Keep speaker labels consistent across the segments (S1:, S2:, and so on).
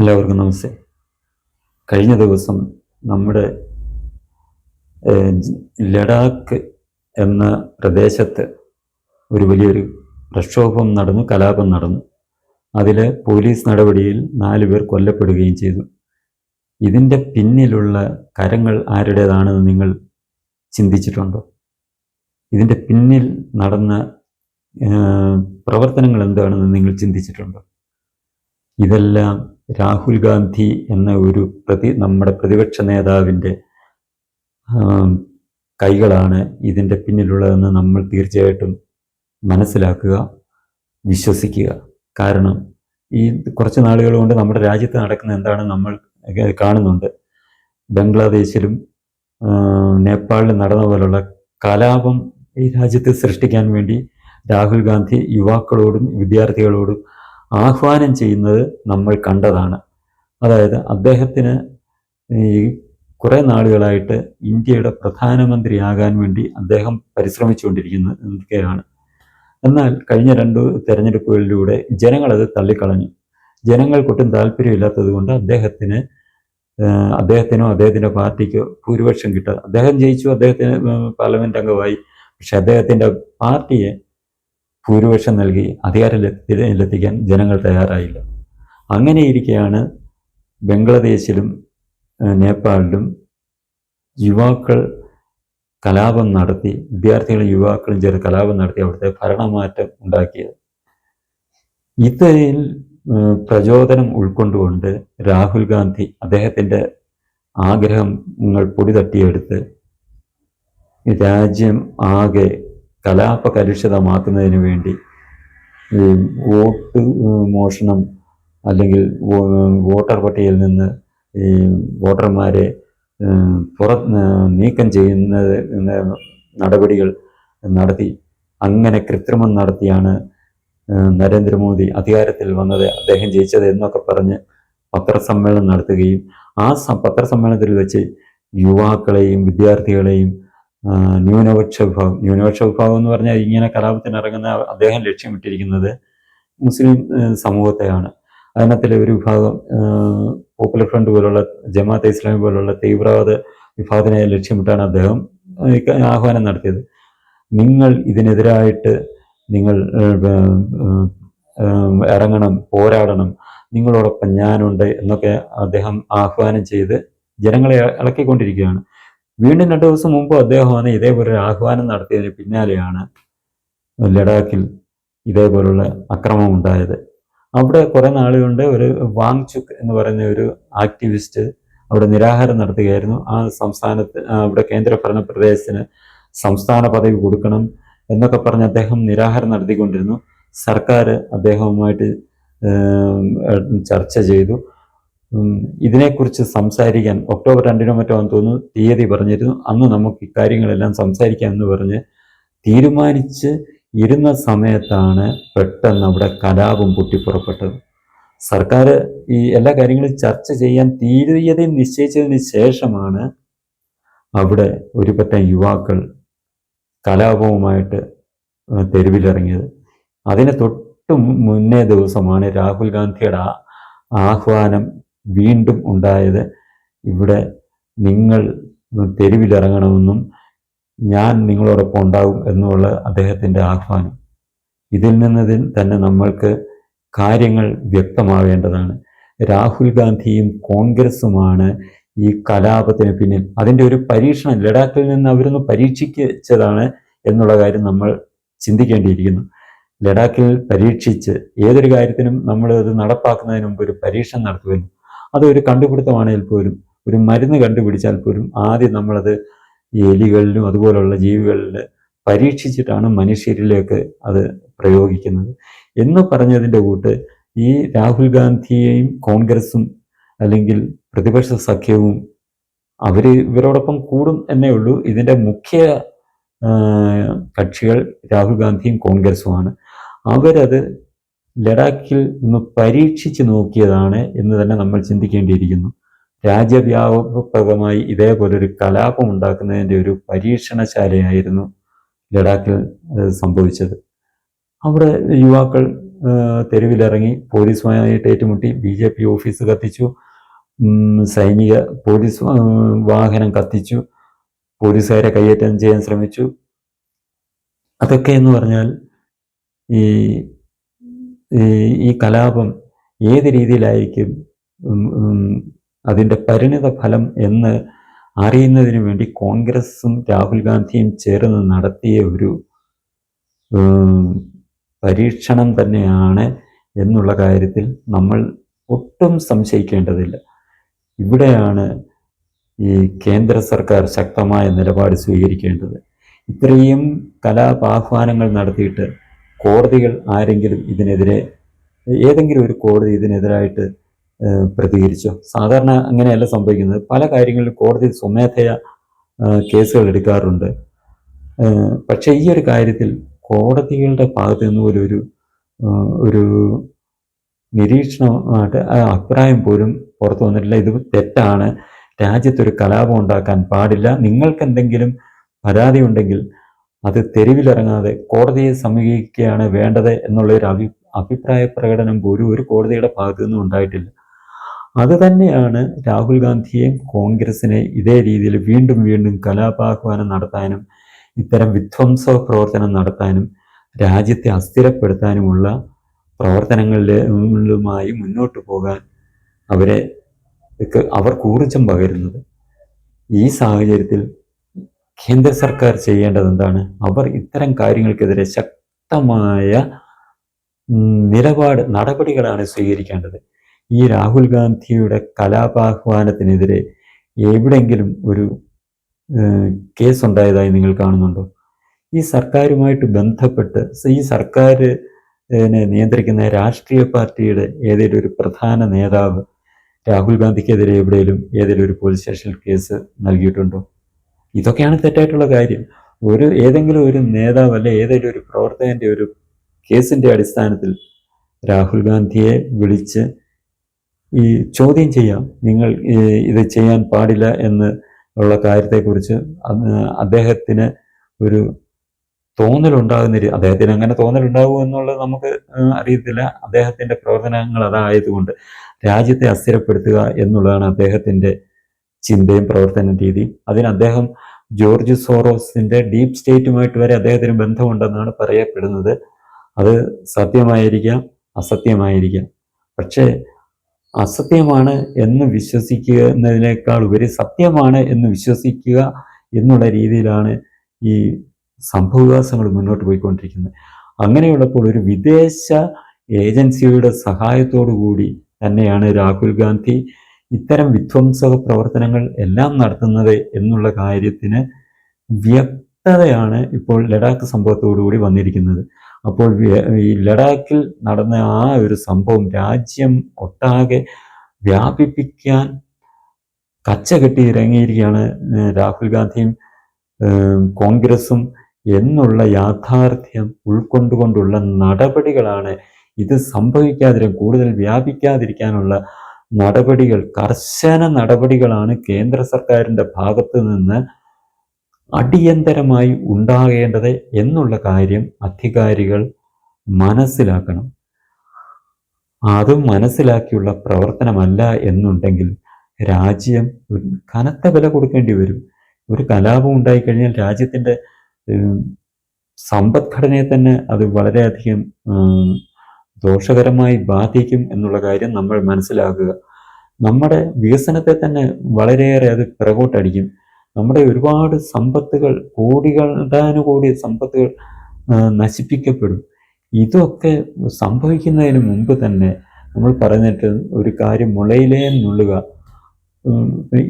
S1: എല്ലാവർക്കും നമസ്തേ. കഴിഞ്ഞ ദിവസം നമ്മുടെ ലഡാക്ക് എന്ന പ്രദേശത്ത് ഒരു വലിയൊരു പ്രക്ഷോഭം നടന്നു കലാപം നടന്നു. അതിൽ പോലീസ് നടപടിയിൽ നാല് പേർ കൊല്ലപ്പെടുകയും ചെയ്തു. ഇതിന്റെ പിന്നിലുള്ള കരങ്ങൾ ആരുടേതാണെന്ന് നിങ്ങൾ ചിന്തിച്ചിട്ടുണ്ടോ? ഇതിന്റെ പിന്നിൽ നടന്ന പ്രവർത്തനങ്ങൾ എന്താണെന്ന് നിങ്ങൾ ചിന്തിച്ചിട്ടുണ്ടോ? ഇതെല്ലാം രാഹുൽ ഗാന്ധി എന്ന ഒരു പ്രതി നമ്മുടെ പ്രതിപക്ഷ നേതാവിന്റെ കൈകളാണ് ഇതിന്റെ പിന്നിലുള്ളതെന്ന് നമ്മൾ തീർച്ചയായിട്ടും മനസ്സിലാക്കുക വിശ്വസിക്കുക. കാരണം ഈ കുറച്ച് നാളുകൾ കൊണ്ട് നമ്മുടെ രാജ്യത്ത് നടക്കുന്ന എന്താണ് നമ്മൾ കാണുന്നുണ്ട്. ബംഗ്ലാദേശിലും നേപ്പാളിലും നടന്ന പോലുള്ള കലാപം ഈ രാജ്യത്ത് സൃഷ്ടിക്കാൻ വേണ്ടി രാഹുൽ ഗാന്ധി യുവാക്കളോടും വിദ്യാർത്ഥികളോടും ആഹ്വാനം ചെയ്യുന്നത് നമ്മൾ കണ്ടതാണ്. അതായത് അദ്ദേഹത്തിന് ഈ കുറേ നാളുകളായിട്ട് ഇന്ത്യയുടെ പ്രധാനമന്ത്രിയാകാൻ വേണ്ടി അദ്ദേഹം പരിശ്രമിച്ചുകൊണ്ടിരിക്കുന്നതൊക്കെയാണ് എന്നാൽ കഴിഞ്ഞ രണ്ട് തെരഞ്ഞെടുപ്പുകളിലൂടെ ജനങ്ങളത് തള്ളിക്കളഞ്ഞു. ജനങ്ങൾക്കൊട്ടും താല്പര്യമില്ലാത്തത് കൊണ്ട് അദ്ദേഹത്തിന് അദ്ദേഹത്തിനോ അദ്ദേഹത്തിന്റെ പാർട്ടിക്കോ ഭൂരിപക്ഷം കിട്ടാതെ അദ്ദേഹം ജയിച്ചു അദ്ദേഹത്തിന് പാർലമെന്റ് അംഗമായി. പക്ഷെ അദ്ദേഹത്തിന്റെ പാർട്ടിയെ ഭൂരിപക്ഷം നൽകി അധികാരത്തിലെത്തിക്കാൻ ജനങ്ങൾ തയ്യാറായില്ല. അങ്ങനെയിരിക്കെയാണ് ബംഗ്ലാദേശിലും നേപ്പാളിലും യുവാക്കൾ കലാപം നടത്തി വിദ്യാർത്ഥികളും യുവാക്കളും ചേർന്ന് കലാപം നടത്തി അവിടുത്തെ ഭരണമാറ്റം ഉണ്ടാക്കിയത്. ഇത്തരയിൽ പ്രചോദനം ഉൾക്കൊണ്ടുകൊണ്ട് രാഹുൽ ഗാന്ധി അദ്ദേഹത്തിന്റെ ആഗ്രഹങ്ങൾ പൊടി തട്ടിയെടുത്ത് ഈ രാജ്യം ആകെ കലാപ കലുഷിതമാക്കുന്നതിന് വേണ്ടി ഈ വോട്ട് മോഷണം അല്ലെങ്കിൽ വോട്ടർ പട്ടികയിൽ നിന്ന് ഈ വോട്ടർമാരെ പുറ നീക്കം ചെയ്യുന്നത് നടപടികൾ നടത്തി അങ്ങനെ കൃത്രിമം നടത്തിയാണ് നരേന്ദ്രമോദി അധികാരത്തിൽ വന്നത് അദ്ദേഹം ജയിച്ചത് എന്നൊക്കെ പറഞ്ഞ് പത്രസമ്മേളനം നടത്തുകയും ആ പത്രസമ്മേളനത്തിൽ വെച്ച് യുവാക്കളെയും വിദ്യാർത്ഥികളെയും ന്യൂനപക്ഷ വിഭാഗം ന്യൂനപക്ഷ വിഭാഗം എന്ന് പറഞ്ഞാൽ ഇങ്ങനെ കലാപത്തിന് ഇറങ്ങുന്ന അദ്ദേഹം ലക്ഷ്യമിട്ടിരിക്കുന്നത് മുസ്ലിം സമൂഹത്തെയാണ്. അതിനകത്തിലെ ഒരു വിഭാഗം പോപ്പുലർ ഫ്രണ്ട് പോലുള്ള ജമാഅത്തെ ഇസ്ലാമി പോലുള്ള തീവ്രവാദ വിഭാഗത്തിനെ ലക്ഷ്യമിട്ടാണ് അദ്ദേഹം ആഹ്വാനം നടത്തിയത്. നിങ്ങൾ ഇതിനെതിരായിട്ട് നിങ്ങൾ ഇറങ്ങണം പോരാടണം നിങ്ങളോടൊപ്പം ഞാനുണ്ട് എന്നൊക്കെ അദ്ദേഹം ആഹ്വാനം ചെയ്ത് ജനങ്ങളെ ഇളക്കിക്കൊണ്ടിരിക്കുകയാണ്. വീണ്ടും രണ്ടു ദിവസം മുമ്പ് അദ്ദേഹമാണ് ഇതേപോലെ ഒരു ആഹ്വാനം നടത്തിയതിന് പിന്നാലെയാണ് ലഡാക്കിൽ ഇതേപോലുള്ള അക്രമം ഉണ്ടായത്. അവിടെ കുറെ നാളുകൊണ്ട് ഒരു വാങ്ചുക് എന്ന് പറയുന്ന ഒരു ആക്ടിവിസ്റ്റ് അവിടെ നിരാഹാരം നടത്തുകയായിരുന്നു. ആ സംസ്ഥാനത്ത് അവിടെ കേന്ദ്രഭരണ പ്രദേശത്തിന് സംസ്ഥാന പദവി കൊടുക്കണം എന്നൊക്കെ പറഞ്ഞ് അദ്ദേഹം നിരാഹാരം നടത്തിക്കൊണ്ടിരുന്നു. സർക്കാർ അദ്ദേഹവുമായിട്ട് ചർച്ച ചെയ്തു. ഇതിനെക്കുറിച്ച് സംസാരിക്കാൻ ഒക്ടോബർ രണ്ടിനോ മറ്റോ ആണെന്ന് തോന്നുന്നു തീയതി പറഞ്ഞിരുന്നു. അന്ന് നമുക്ക് ഇക്കാര്യങ്ങളെല്ലാം സംസാരിക്കാം എന്ന് പറഞ്ഞ് തീരുമാനിച്ച് ഇരുന്ന സമയത്താണ് പെട്ടെന്ന് അവിടെ കലാപം പൊട്ടിപ്പുറപ്പെട്ടത്. സർക്കാർ ഈ എല്ലാ കാര്യങ്ങളും ചർച്ച ചെയ്യാൻ തീയതി നിശ്ചയിച്ചതിന് ശേഷമാണ് അവിടെ ഒരു പറ്റം യുവാക്കൾ കലാപവുമായിട്ട് തെരുവിലിറങ്ങിയത്. അതിന് തൊട്ട് മുന്നേ ദിവസമാണ് രാഹുൽ ഗാന്ധിയുടെ ആഹ്വാനം വീണ്ടും ഉണ്ടായത്. ഇവിടെ നിങ്ങൾ തെരുവിലിറങ്ങണമെന്നും ഞാൻ നിങ്ങളോടൊപ്പം ഉണ്ടാകും എന്നുള്ള അദ്ദേഹത്തിന്റെ ആഹ്വാനം. ഇതിൽ നിന്നതിൽ തന്നെ നമ്മൾക്ക് കാര്യങ്ങൾ വ്യക്തമാവേണ്ടതാണ്. രാഹുൽ ഗാന്ധിയും കോൺഗ്രസുമാണ് ഈ കലാപത്തിന് പിന്നിൽ. അതിന്റെ ഒരു പരീക്ഷണം ലഡാക്കിൽ നിന്ന് അവരൊന്ന് പരീക്ഷിച്ചതാണ് എന്നുള്ള കാര്യം നമ്മൾ ചിന്തിക്കേണ്ടിയിരിക്കുന്നു. ലഡാക്കിൽ പരീക്ഷിച്ച് ഏതൊരു കാര്യത്തിനും നമ്മൾ അത് നടപ്പാക്കുന്നതിന് മുമ്പ് ഒരു പരീക്ഷണം നടത്തുമല്ലോ അത് ഒരു കണ്ടുപിടുത്തമാണെങ്കിൽ പോലും. ഒരു മരുന്ന് കണ്ടുപിടിച്ചാൽ പോലും ആദ്യം നമ്മളത് ഈ എലികളിലും അതുപോലുള്ള ജീവികളിൽ പരീക്ഷിച്ചിട്ടാണ് മനുഷ്യരിലേക്ക് അത് പ്രയോഗിക്കുന്നത്. എന്ന് പറഞ്ഞതിന്റെ കൂട്ട് ഈ രാഹുൽ ഗാന്ധിയെയും കോൺഗ്രസും അല്ലെങ്കിൽ പ്രതിപക്ഷ സഖ്യവും അവർ ഇവരോടൊപ്പം കൂടും എന്നേ ഉള്ളൂ. ഇതിന്റെ മുഖ്യ കക്ഷികൾ രാഹുൽ ഗാന്ധിയും കോൺഗ്രസുമാണ്. അവരത് ലഡാക്കിൽ നിന്ന് പരീക്ഷിച്ചു നോക്കിയതാണ് എന്ന് തന്നെ നമ്മൾ ചിന്തിക്കേണ്ടിയിരിക്കുന്നു. രാജ്യവ്യാപകമായി ഇതേപോലൊരു കലാപം ഉണ്ടാക്കുന്നതിന്റെ ഒരു പരീക്ഷണശാലയായിരുന്നു ലഡാക്കിൽ സംഭവിച്ചത്. അവിടെ യുവാക്കൾ തെരുവിലിറങ്ങി പോലീസുമായിട്ട് ഏറ്റുമുട്ടി. ബി ജെ പി ഓഫീസ് കത്തിച്ചു. സൈനിക പോലീസ് വാഹനം കത്തിച്ചു. പോലീസുകാരെ കയ്യേറ്റം ചെയ്യാൻ ശ്രമിച്ചു. അതൊക്കെ എന്ന് പറഞ്ഞാൽ ഈ ഈ കലാപം ഏത് രീതിയിലായിരിക്കും അതിന്റെ പരിണിത ഫലം എന്ന് അറിയുന്നതിന് വേണ്ടി കോൺഗ്രസും രാഹുൽ ഗാന്ധിയും ചേർന്ന് നടത്തിയ ഒരു പരീക്ഷണം തന്നെയാണ് എന്നുള്ള കാര്യത്തിൽ നമ്മൾ ഒട്ടും സംശയിക്കേണ്ടതില്ല. ഇവിടെയാണ് ഈ കേന്ദ്ര സർക്കാർ ശക്തമായ നിലപാട് സ്വീകരിക്കേണ്ടത്. ഇത്രയും കലാപാഹ്വാനങ്ങൾ നടത്തിയിട്ട് കോടതികൾ ആരെങ്കിലും ഇതിനെതിരെ ഏതെങ്കിലും ഒരു കോടതി ഇതിനെതിരായിട്ട് പ്രതികരിച്ചോ? സാധാരണ അങ്ങനെയല്ല സംഭവിക്കുന്നത്. പല കാര്യങ്ങളിലും കോടതി സ്വമേധയ കേസുകൾ എടുക്കാറുണ്ട്. പക്ഷേ ഈ ഒരു കാര്യത്തിൽ കോടതികളുടെ ഭാഗത്ത് നിന്ന് പോലും ഒരു ഒരു നിരീക്ഷണമായിട്ട് അഭിപ്രായം പോലും പുറത്തു വന്നിട്ടില്ല. ഇത് തെറ്റാണ്. രാജ്യത്തൊരു കലാപം ഉണ്ടാക്കാൻ പാടില്ല. നിങ്ങൾക്ക് എന്തെങ്കിലും പരാതി ഉണ്ടെങ്കിൽ അത് തെരുവിലിറങ്ങാതെ കോടതിയെ സമീപിക്കുകയാണ് വേണ്ടത് എന്നുള്ള ഒരു അഭി അഭിപ്രായ പ്രകടനം പോലും ഒരു കോടതിയുടെ ഭാഗത്തു നിന്നും ഉണ്ടായിട്ടില്ല. അത് തന്നെയാണ് രാഹുൽ ഗാന്ധിയെയും കോൺഗ്രസിനെ ഇതേ രീതിയിൽ വീണ്ടും വീണ്ടും കലാപാഹ്വാനം നടത്താനും ഇത്തരം വിധ്വംസ പ്രവർത്തനം നടത്താനും രാജ്യത്തെ അസ്ഥിരപ്പെടുത്താനുമുള്ള പ്രവർത്തനങ്ങളിലുമായി മുന്നോട്ട് പോകാൻ അവരെ അവർക്ക് ഊർജം പകരുന്നത് ഈ സാഹചര്യത്തിൽ കേന്ദ്ര സർക്കാർ ചെയ്യേണ്ടത് എന്താണ്? അവർ ഇത്തരം കാര്യങ്ങൾക്കെതിരെ ശക്തമായ നിലപാട് നടപടികളാണ് സ്വീകരിക്കേണ്ടത്. ഈ രാഹുൽ ഗാന്ധിയുടെ കലാപാഹ്വാനത്തിനെതിരെ എവിടെങ്കിലും ഒരു കേസ് ഉണ്ടായതായി നിങ്ങൾ കാണുന്നുണ്ടോ? ഈ സർക്കാരുമായിട്ട് ബന്ധപ്പെട്ട് ഈ സർക്കാർ നിയന്ത്രിക്കുന്ന രാഷ്ട്രീയ പാർട്ടിയുടെ ഏതെങ്കിലും ഒരു പ്രധാന നേതാവ് രാഹുൽ ഗാന്ധിക്കെതിരെ എവിടെയെങ്കിലും ഏതെങ്കിലും ഒരു പോലീസ് സ്റ്റേഷനിൽ കേസ് നൽകിയിട്ടുണ്ടോ? ഇതൊക്കെയാണ് തെറ്റായിട്ടുള്ള കാര്യം. ഒരു ഏതെങ്കിലും ഒരു നേതാവ് അല്ലെ ഏതെങ്കിലും ഒരു പ്രവർത്തകന്റെ ഒരു കേസിന്റെ അടിസ്ഥാനത്തിൽ രാഹുൽ ഗാന്ധിയെ വിളിച്ച് ഈ ചോദ്യം ചെയ്യാം. നിങ്ങൾ ഇത് ചെയ്യാൻ പാടില്ല എന്ന് ഉള്ള കാര്യത്തെക്കുറിച്ച് അദ്ദേഹത്തിന് ഒരു തോന്നലുണ്ടാകുന്ന അദ്ദേഹത്തിന് അങ്ങനെ തോന്നലുണ്ടാകുമോ എന്നുള്ളത് നമുക്ക് അറിയത്തില്ല. അദ്ദേഹത്തിന്റെ പ്രവർത്തനങ്ങൾ അതായതുകൊണ്ട് രാജ്യത്തെ അസ്ഥിരപ്പെടുത്തുക എന്നുള്ളതാണ് അദ്ദേഹത്തിന്റെ ചിന്തയും പ്രവർത്തന രീതിയും അതിന് അദ്ദേഹം ജോർജ് സോറോസിന്റെ ഡീപ് സ്റ്റേറ്റുമായിട്ട് വരെ അദ്ദേഹത്തിന് ബന്ധമുണ്ടെന്നാണ് പറയപ്പെടുന്നത്. അത് സത്യമായിരിക്കാം അസത്യമായിരിക്കാം. പക്ഷേ അസത്യമാണ് എന്ന് വിശ്വസിക്കുന്നതിനേക്കാൾ ഉപരി സത്യമാണ് എന്ന് വിശ്വസിക്കുക എന്നുള്ള രീതിയിലാണ് ഈ സംഭവവികാസങ്ങൾ മുന്നോട്ട് പോയിക്കൊണ്ടിരിക്കുന്നത്. അങ്ങനെയുള്ളപ്പോൾ ഒരു വിദേശ ഏജൻസിയുടെ സഹായത്തോടു കൂടി തന്നെയാണ് രാഹുൽ ഗാന്ധി ഇത്തരം വിധ്വംസക പ്രവർത്തനങ്ങൾ എല്ലാം നടത്തുന്നത് എന്നുള്ള കാര്യത്തിന് വ്യക്തതയാണ് ഇപ്പോൾ ലഡാക്ക് സംഭവത്തോടുകൂടി വന്നിരിക്കുന്നത്. അപ്പോൾ ഈ ലഡാക്കിൽ നടന്ന ആ ഒരു സംഭവം രാജ്യം ഒട്ടാകെ വ്യാപിപ്പിക്കാൻ കച്ച കെട്ടി ഇറങ്ങിയിരിക്കുകയാണ് രാഹുൽ ഗാന്ധിയും കോൺഗ്രസും എന്നുള്ള യാഥാർത്ഥ്യം ഉൾക്കൊണ്ടുകൊണ്ടുള്ള നടപടികളാണ് ഇത് സംഭവിക്കാതിരിക്കാൻ കൂടുതൽ വ്യാപിക്കാതിരിക്കാനുള്ള നടപടികൾ കർശന നടപടികളാണ് കേന്ദ്ര സർക്കാരിന്റെ ഭാഗത്ത് നിന്ന് അടിയന്തരമായി ഉണ്ടാകേണ്ടത് എന്നുള്ള കാര്യം അധികാരികൾ മനസ്സിലാക്കണം. അതും മനസ്സിലാക്കിയുള്ള പ്രവർത്തനമല്ല എന്നുണ്ടെങ്കിൽ രാജ്യം ഒരു കനത്ത വില കൊടുക്കേണ്ടി വരും. ഒരു കലാപം ഉണ്ടായിക്കഴിഞ്ഞാൽ രാജ്യത്തിന്റെ സമ്പദ്ഘടനയെ തന്നെ അത് വളരെയധികം ദോഷകരമായി ബാധിക്കും എന്നുള്ള കാര്യം നമ്മൾ മനസ്സിലാക്കുക. നമ്മുടെ വികസനത്തെ തന്നെ വളരെയേറെ അത് പിറകോട്ടടിക്കും. നമ്മുടെ ഒരുപാട് സമ്പത്തുകൾ കോടികളുടാനുകൂടി സമ്പത്തുകൾ നശിപ്പിക്കപ്പെടും. ഇതൊക്കെ സംഭവിക്കുന്നതിന് മുമ്പ് തന്നെ നമ്മൾ പറഞ്ഞിട്ട് ഒരു കാര്യം മുളയിലേ നുള്ളുക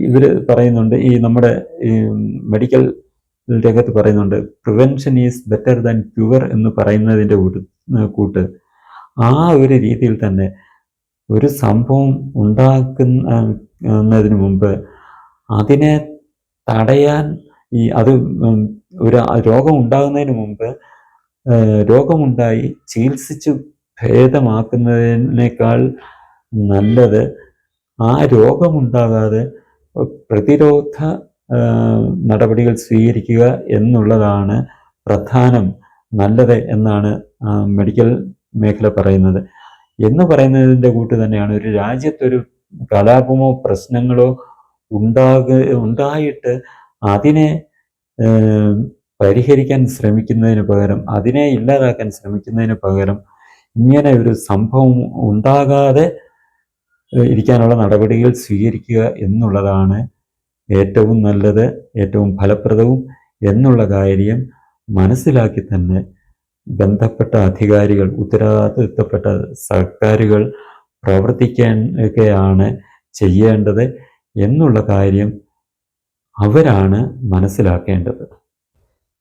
S1: ഇവർ പറയുന്നുണ്ട് ഈ നമ്മുടെ ഈ മെഡിക്കൽ രംഗത്ത് പറയുന്നുണ്ട് prevention is better than cure എന്ന് പറയുന്നതിന്റെ ഒരു കൂട്ട്. ആ ഒരു രീതിയിൽ തന്നെ ഒരു സംഭവം ഉണ്ടാക്കുന്നതിന് മുമ്പ് അതിനെ തടയാൻ ഈ അത് ഒരു രോഗം ഉണ്ടാകുന്നതിന് മുമ്പ് രോഗമുണ്ടായി ചികിത്സിച്ച് ഭേദമാക്കുന്നതിനേക്കാൾ നല്ലത് ആ രോഗമുണ്ടാകാതെ പ്രതിരോധ നടപടികൾ സ്വീകരിക്കുക എന്നുള്ളതാണ് പ്രധാനം നല്ലത് എന്നാണ് മെഡിക്കൽ മേഖല പറയുന്നത്. എന്ന് പറയുന്നതിന്റെ കൂട്ട് തന്നെയാണ് ഒരു രാജ്യത്തൊരു കലാപമോ പ്രശ്നങ്ങളോ ഉണ്ടാക ഉണ്ടായിട്ട് അതിനെ പരിഹരിക്കാൻ ശ്രമിക്കുന്നതിന് പകരം അതിനെ ഇല്ലാതാക്കാൻ ശ്രമിക്കുന്നതിന് പകരം ഇങ്ങനെ ഒരു സംഭവം ഉണ്ടാകാതെ ഇരിക്കാനുള്ള നടപടികൾ സ്വീകരിക്കുക എന്നുള്ളതാണ് ഏറ്റവും നല്ലത് ഏറ്റവും ഫലപ്രദവും എന്നുള്ള കാര്യം മനസ്സിലാക്കി തന്നെ ബന്ധപ്പെട്ട അധികാരികൾ ഉത്തരവാദിത്തപ്പെട്ട സർക്കാരുകൾ പ്രവർത്തിക്കാൻ ഒക്കെയാണ് ചെയ്യേണ്ടത് എന്നുള്ള കാര്യം അവരാണ് മനസ്സിലാക്കേണ്ടത്.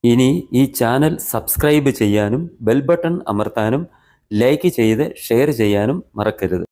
S2: ഇനി ഈ ചാനൽ സബ്സ്ക്രൈബ് ചെയ്യാനും ബെൽ ബട്ടൺ അമർത്താനും ലൈക്ക് ചെയ്ത് ഷെയർ ചെയ്യാനും മറക്കരുത്.